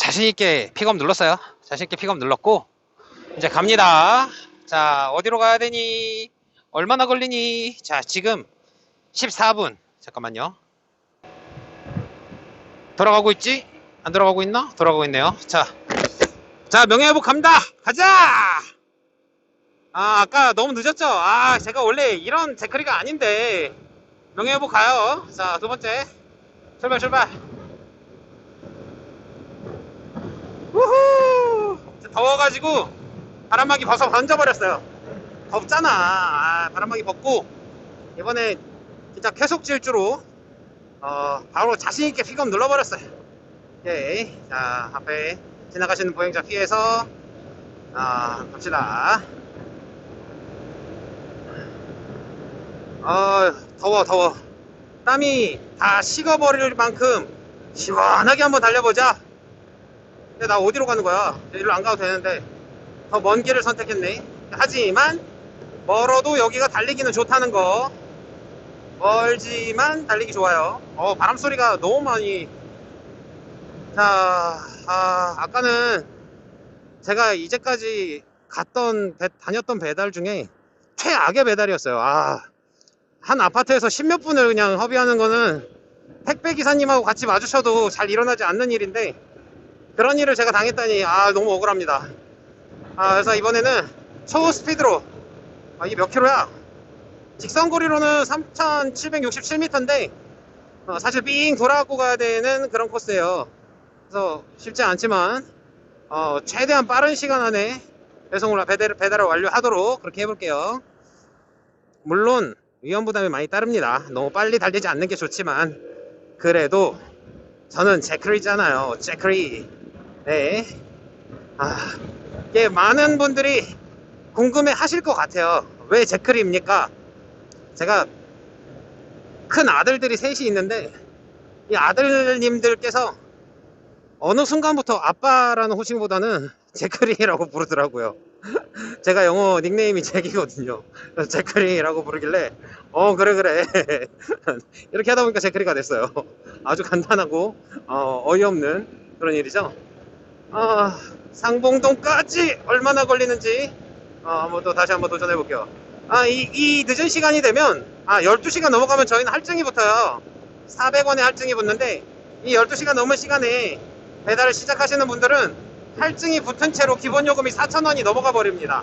자신있게 픽업 눌렀어요. 자신있게 픽업 눌렀고, 이제 갑니다. 자, 어디로 가야 되니? 얼마나 걸리니? 자, 지금 14분. 잠깐만요. 돌아가고 있지? 안 돌아가고 있나? 돌아가고 있네요. 자, 자, 명예회복 갑니다! 가자! 아, 아까 너무 늦었죠? 아, 제가 원래 이런 데크리가 아닌데. 명예회복 가요. 자, 두 번째. 출발, 출발. 우후! 더워가지고 바람막이 벗어 던져버렸어요. 덥잖아. 아, 바람막이 벗고 이번에 진짜 계속 질주로 어, 바로 자신있게 픽업 눌러버렸어요. 오케이. 자, 앞에 지나가시는 보행자 피해서 아, 갑시다. 어, 더워, 더워. 땀이 다 식어버릴 만큼 시원하게 한번 달려보자. 근데 나 어디로 가는 거야? 일로 안 가도 되는데 더 먼 길을 선택했네. 하지만 멀어도 여기가 달리기는 좋다는 거. 멀지만 달리기 좋아요. 어, 바람 소리가 너무 많이. 자, 아, 아까는 제가 이제까지 갔던 배- 다녔던 배달 중에 최악의 배달이었어요. 아, 한 아파트에서 십몇 분을 그냥 허비하는 거는 택배 기사님하고 같이 마주쳐도 잘 일어나지 않는 일인데 그런 일을 제가 당했다니 아 너무 억울합니다. 아 그래서 이번에는 초스피드로 아 이게 몇 킬로야? 직선 거리로는 3,767m인데 어, 사실 삥 돌아갖고 가야 되는 그런 코스예요. 그래서 쉽지 않지만 어, 최대한 빠른 시간 안에 배송을 배달, 배달을 완료하도록 그렇게 해볼게요. 물론 위험 부담이 많이 따릅니다. 너무 빨리 달리지 않는 게 좋지만 그래도 저는 제크리잖아요. 제크리. 네. 아, 이게 많은 분들이 궁금해 하실 것 같아요. 왜 제크리입니까? 제가 큰 아들들이 셋이 있는데 이 아들님들께서 어느 순간부터 아빠라는 호칭보다는 제크리라고 부르더라고요. 제가 영어 닉네임이. 그래서 제크리라고 부르길래 어 그래 그래 이렇게 하다 보니까 제크리가 됐어요. 아주 간단하고 어, 어이없는 그런 일이죠. 아, 상봉동까지 얼마나 걸리는지 어, 또 다시 한번 도전해 볼게요. 아, 이, 이 늦은 시간이 되면 아 12시간 넘어가면 저희는 할증이 붙어요. 400원에 할증이 붙는데 이 12시간 넘은 시간에 배달을 시작하시는 분들은 할증이 붙은 채로 기본 요금이 4,000원이 넘어가 버립니다.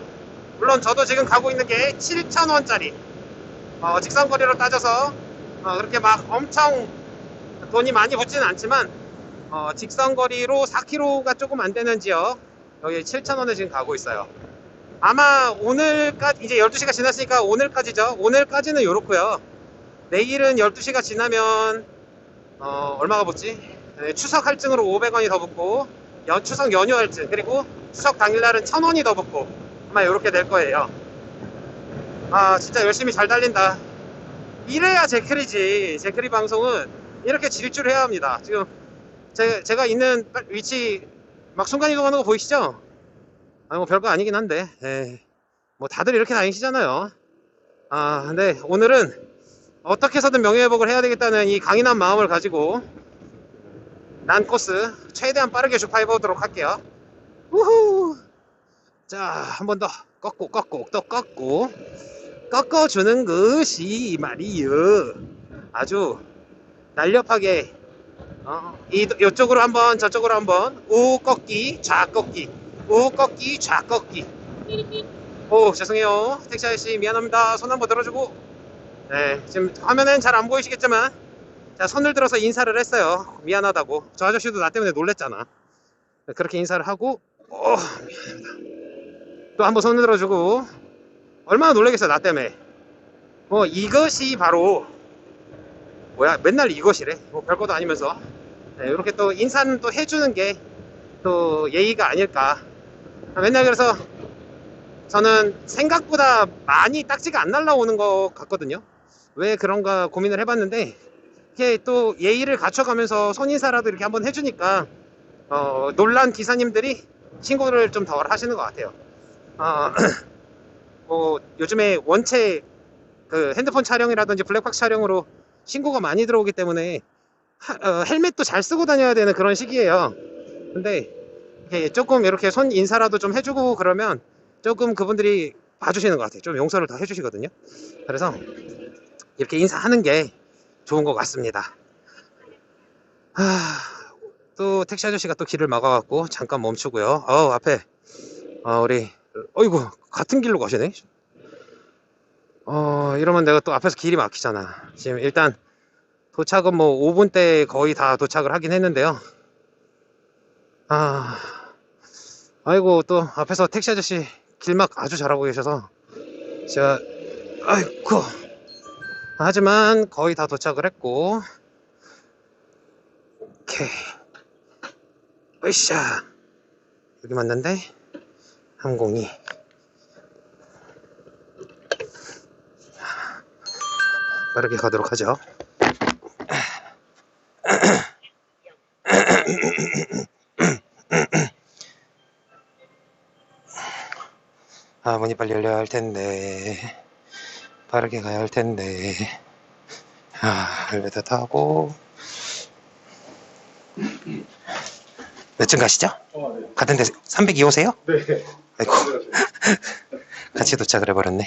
물론 저도 지금 가고 있는 게 7,000원짜리 어, 직선거리로 따져서 어, 그렇게 막 엄청 돈이 많이 붙지는 않지만 어, 직선거리로 4km가 조금 안 되는 지역 여기 7,000원에 지금 가고 있어요. 아마 오늘까지 이제 12시가 지났으니까 오늘까지죠. 오늘까지는 요렇고요. 내일은 12시가 지나면 어, 얼마가 붙지? 네, 추석 할증으로 500원이 더 붙고 연, 추석 연휴 할증 그리고 추석 당일날은 1000원이 더 붙고 아마 이렇게 될 거예요. 아 진짜 열심히 잘 달린다. 이래야 제크리지. 제크리 방송은 이렇게 질주를 해야 합니다. 지금 제, 제가 있는 위치 막 순간 이동하는 거 보이시죠? 아니 뭐 별거 아니긴 한데 에이, 뭐 다들 이렇게 다니시잖아요. 아 근데 오늘은 어떻게 해서든 명예회복을 해야 되겠다는 이 강인한 마음을 가지고 난 코스 최대한 빠르게 주파해 보도록 할게요. 우후. 자, 한 번 더 꺾고 꺾고 또 꺾고 꺾어주는 것이 말이요. 아주 날렵하게 어, 이 이쪽으로 한번 저쪽으로 한번 우 꺾기 좌 꺾기 우 꺾기 좌 꺾기. 오 죄송해요 택시 아저씨 미안합니다 손 한번 들어주고 네 지금 화면엔 잘 안 보이시겠지만 자, 손을 들어서 인사를 했어요. 미안하다고. 저 아저씨도 나 때문에 놀랬잖아. 그렇게 인사를 하고, 어, 미안합니다. 또 한번 손을 들어주고, 얼마나 놀라겠어요, 나 때문에. 뭐, 이것이 바로, 뭐야, 맨날 이것이래. 뭐, 별것도 아니면서. 네, 이렇게 또 인사는 또 해주는 게 또 예의가 아닐까. 맨날 그래서 저는 생각보다 많이 딱지가 안 날라오는 것 같거든요. 왜 그런가 고민을 해봤는데, 이렇게 또 예의를 갖춰가면서 손인사라도 이렇게 한번 해주니까 어, 놀란 기사님들이 신고를 좀 덜 하시는 것 같아요. 어, 뭐 요즘에 원체 그 핸드폰 촬영이라든지 블랙박스 촬영으로 신고가 많이 들어오기 때문에 하- 어, 헬멧도 잘 쓰고 다녀야 되는 그런 시기예요. 근데 조금 이렇게 손 인사라도 좀 해주고 그러면 조금 그분들이 봐주시는 것 같아요. 좀 용서를 더 해주시거든요. 그래서 이렇게 인사하는 게 좋은 것 같습니다. 하, 또 택시 아저씨가 또 길을 막아갖고 잠깐 멈추고요. 어 앞에 어, 우리 어이구 같은 길로 가시네. 어 이러면 내가 또 앞에서 길이 막히잖아. 지금 일단 도착은 뭐 5분대 거의 다 도착을 하긴 했는데요. 아 아이고 또 앞에서 택시 아저씨 길막 아주 잘하고 계셔서 제가 아이고. 하지만 거의 다 도착을 했고. 오케이. 으쌰. 여기 맞는데? 302 빠르게 가도록 하죠 아 문이 빨리 열려야 할 텐데 빠르게 가야 할 텐데 아 엘리베이터 타고 몇 층 가시죠? 어, 네. 같은 데 302호세요? 네. 아이고 같이 도착을 해버렸네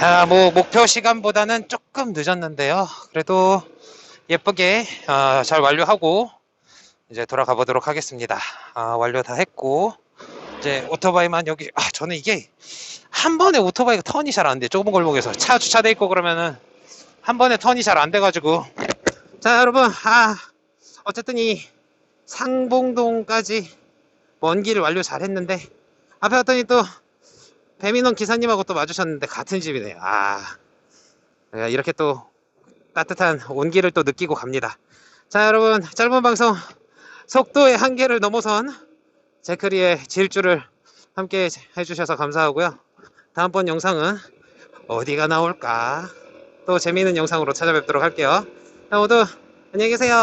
자, 뭐 목표 시간보다는 조금 늦었는데요. 그래도 예쁘게 어, 잘 완료하고 이제 돌아가 보도록 하겠습니다. 아, 완료 다 했고 이제 오토바이만 여기 아 저는 이게 한 번에 오토바이가 턴이 잘 안 돼. 좁은 골목에서 차 주차돼 있고 그러면은 한 번에 턴이 잘 안 돼가지고 자 여러분 아 어쨌든 이 상봉동까지 먼 길을 완료 잘 했는데 앞에 왔더니 또 배민원 기사님하고 또 마주쳤는데 같은 집이네요. 아 예, 이렇게 또 따뜻한 온기를 또 느끼고 갑니다. 자 여러분 짧은 방송 속도의 한계를 넘어선 제크리의 질주를 함께 해주셔서 감사하고요. 다음번 영상은 어디가 나올까? 또 재미있는 영상으로 찾아뵙도록 할게요. 자, 모두 안녕히 계세요.